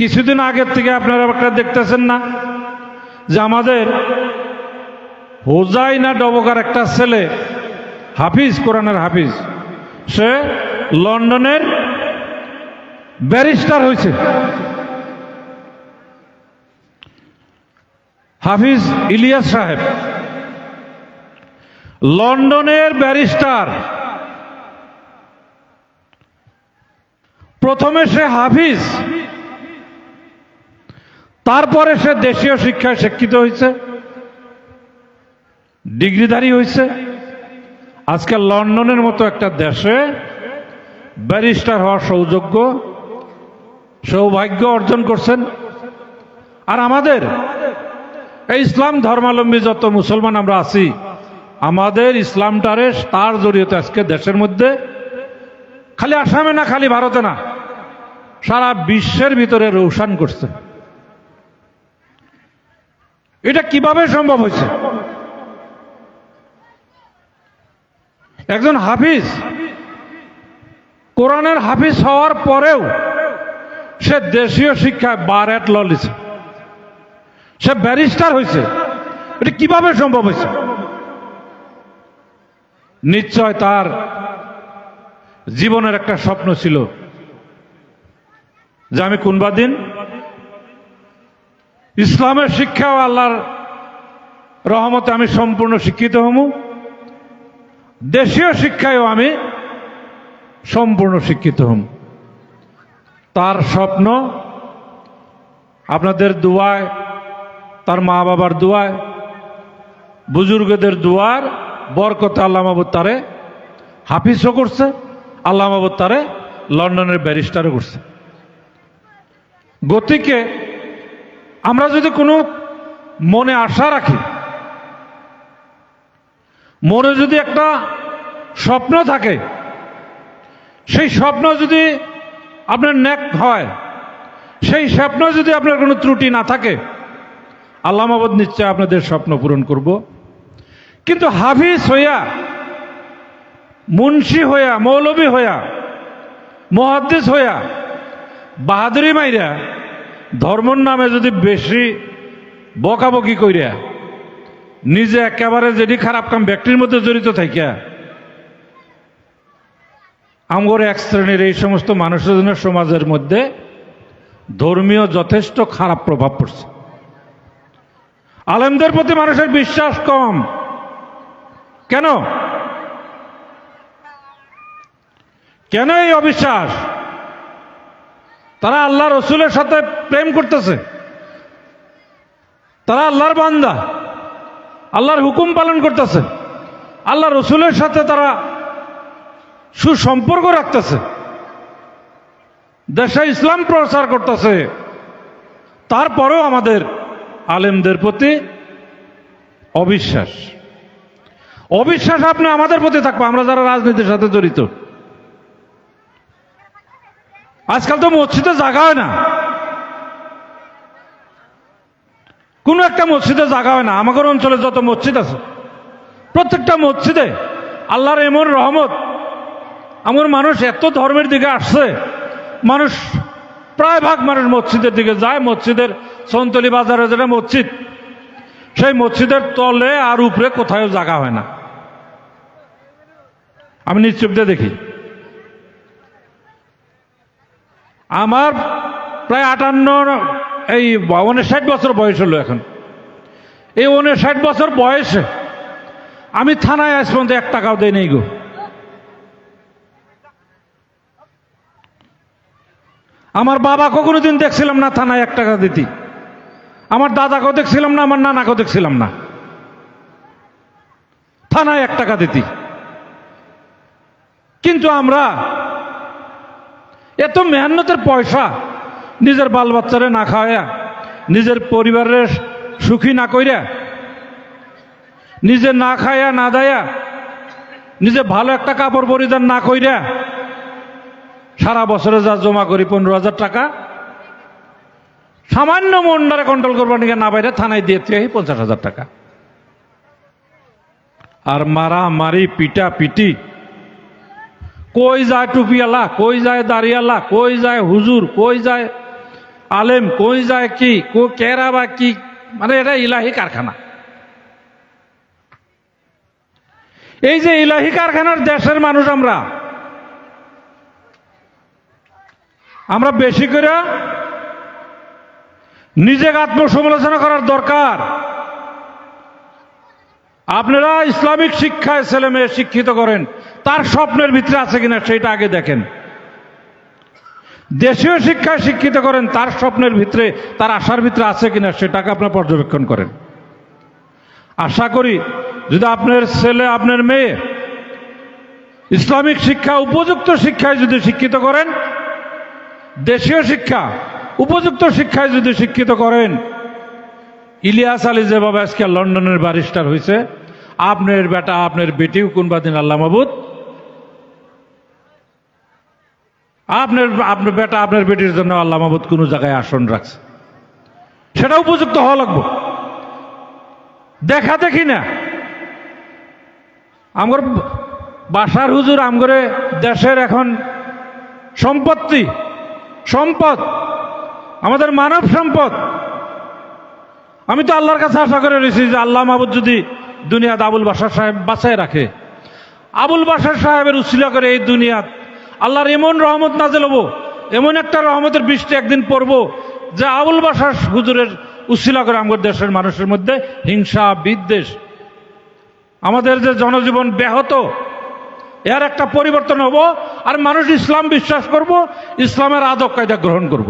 কিছুদিন আগের থেকে আপনারা একটা দেখতেছেন না? যে আমাদের হোজাই না ডবকার একটা ছেলে, হাফিজ, কোরআনের হাফিজ, সে লন্ডনের ব্যারিস্টার হয়েছে। হাফিজ ইলিয়াস সাহেব, লন্ডনের ব্যারিস্টার। প্রথমে সে হাফিজ তারপরে সে দেশীয় শিক্ষায় শিক্ষিত হয়েছে, ডিগ্রিধারী হয়েছে। আজকে লন্ডনের মতো একটা দেশে ব্যারিস্টার হওয়ার সৌযোগ্য সৌভাগ্য অর্জন করছেন। আর আমাদের এই ইসলাম ধর্মাবলম্বী যত মুসলমান আমরা আছি, আমাদের ইসলামটারে তার জড়িয়তে আজকে দেশের মধ্যে, খালি আসামে না, খালি ভারতে না, সারা বিশ্বের ভিতরে রৌশান করছে। এটা কীভাবে সম্ভব হয়েছে? একজন হাফিজ, কোরআনের হাফিজ হওয়ার পরেও সে দেশীয় শিক্ষায় বার অ্যাট লিছে। সে ব্যারিস্টার হয়েছে। এটা কীভাবে সম্ভব হয়েছে? নিশ্চয় তার জীবনের একটা স্বপ্ন ছিল যে আমি কোনবা দিন? ইসলামের শিক্ষা আল্লাহর রহমতে আমি সম্পূর্ণ শিক্ষিত হমু দেশীয় শিক্ষায়ও আমি সম্পূর্ণ শিক্ষিত হম তার স্বপ্ন আপনাদের দোয়ায়, তার মা বাবার দোয়ায়, বুজুর্গদের দোয়ার বরকতে আল্লাহ মাহবুদ তারে হাফিজও করছে, আল্লাহ মাহবুদ তারে লন্ডনের ব্যারিস্টারও করছে। গতিকে আমরা যদি কোনো মনে আশা রাখি, মনে যদি একটা স্বপ্ন থাকে, সেই স্বপ্ন যদি আপনার ন্যাক হয়, সেই স্বপ্ন যদি আপনার কোনো ত্রুটি না থাকে, আল্লাহ মাহবুদ নিশ্চয় আপনাদের স্বপ্ন পূরণ করব। কিন্তু হাফিজ হইয়া, মুন্সি হইয়া, মৌলবী হইয়া মহাদ্দেশ হইয়া, বাহাদুরি মাইরা ধর্মর নামে যদি বেশি বকাবকি কইরা নিজে একেবারে যেটি খারাপ কাম ব্যক্তির মধ্যে জড়িত থাকিয়া, আমগর এক শ্রেণির এই সমস্ত মানুষের জন্য সমাজের মধ্যে ধর্মীয় যথেষ্ট খারাপ প্রভাব পড়ছে। আলেমদের প্রতি মানুষের বিশ্বাস কম। কেন? কেন এই অবিশ্বাস? তারা আল্লাহ রসুলের সাথে প্রেম করতেছে। তারা আল্লাহর বান্দা। আল্লাহর হুকুম পালন করতেছে। আল্লাহ রসুলের সাথে তারা সুসম্পর্ক রাখতেছে। দেশে ইসলাম প্রচার করতেছে। তারপরেও আমাদের আলেমদের প্রতি অবিশ্বাস। অবিশ্বাস আপনি আমাদের প্রতি থাকব। আমরা যারা রাজনীতির সাথে জড়িত। আজকাল তো মসজিদে জায়গা হয় না। কোনো একটা মসজিদে জায়গা হয় না। আমাদের অঞ্চলে যত মসজিদ আছে, প্রত্যেকটা মসজিদে আল্লাহর এমন রহমত, আমার মানুষ এত ধর্মের দিকে আসছে, মানুষ প্রায় ভাগ মানুষ মসজিদের দিকে যায়। মসজিদের সন্তলি বাজারে যেটা মসজিদ, সেই মসজিদের তলে আর উপরে কোথাও জায়গা হয় না। আমি নিশ্চুপ দেখি। আমার প্রায় আটান্ন, এই উনষাট বছর বয়স হলো এখন। এই উনষাট বছর বয়সে আমি থানায় আজ পর্যন্ত এক টাকাও দেয় নেই গো। আমার বাবাকে কোনোদিন দেখছিলাম না থানায় এক টাকা দিতি। আমার দাদাকেও দেখছিলাম না, আমার নানাকেও দেখছিলাম না। থানায় এক টাকা দিতি। কিন্তু আমরা এত মেহান্নতের পয়সা নিজের বাল বাচ্চারে না খাওয়া নিজের পরিবারের সুখী না কইরা, নিজে না খায়া না দেয়া নিজে ভালো একটা কাপড় পরিধান না কইরা সারা বছরে যা জমা করি পনেরো হাজার টাকা, সামান্য মন্ডারে কন্ট্রোল করবার নিকে না বাইরে থানায় দিয়ে পঞ্চাশ হাজার টাকা। আর মারা মারি পিটা পিটি কই যায় টুপিয়ালা কই যায় দাঁড়িয়ালা কই যায় হুজুর? কই যায় আলেম? কই যায় কি? কো কেরা বা কি? মানে এটা ইলাহি কারখানা। এই যে ইলাহি কারখানার দেশের মানুষ আমরা আমরা বেশি করে নিজেকে আত্মসমালোচনা করার দরকার। আপনারা ইসলামিক শিক্ষায় ছেলে মেয়ে শিক্ষিত করেন। তার স্বপ্নের ভিতরে আছে কিনা সেটা আগে দেখেন। দেশীয় শিক্ষায় শিক্ষিত করেন, তার স্বপ্নের ভিতরে, তার আশার ভিতরে আছে কিনা সেটাকে আপনার পর্যবেক্ষণ করেন। আশা করি, যদি আপনার ছেলে, আপনার মেয়ে ইসলামিক শিক্ষা, উপযুক্ত শিক্ষায় যদি শিক্ষিত করেন, দেশীয় শিক্ষা, উপযুক্ত শিক্ষায় যদি শিক্ষিত করেন, ইলিয়াস আলী যেভাবে আজকে লন্ডনের ব্যারিস্টার হয়েছে আপনার বেটা, আপনার বেটিও কোনবা দিন আল্লাহ মাবুদ আপনার আপনার বেটা আপনার বেটির জন্য আল্লাহ মাহবুদ কোনো জায়গায় আসন রাখছে। সেটা উপযুক্ত হওয়া লাগবো। দেখা দেখি না। আমার বাসার হুজুর আমগরে দেশের এখন সম্পত্তি, সম্পদ, আমাদের মানব সম্পদ। আমি তো আল্লাহর কাছে আশা করে রয়েছি যে আল্লাহ মাহবুদ যদি দুনিয়াত আবুল বাসার সাহেব বাঁচায় রাখে, আবুল বাসার সাহেবের উশিলা করে এই দুনিয়াত আল্লাহর এমন রহমত নাজেল হব, এমন একটা রহমতের বৃষ্টি একদিন পড়ব, যে আবুল বাসার হুজুরের উশিলা করে আমাদের দেশের মানুষের মধ্যে হিংসা, বিদ্বেষ, আমাদের যে জনজীবন ব্যাহত, এর একটা পরিবর্তন হব, আর মানুষ ইসলাম বিশ্বাস করব, ইসলামের আদব কায়দা গ্রহণ করব।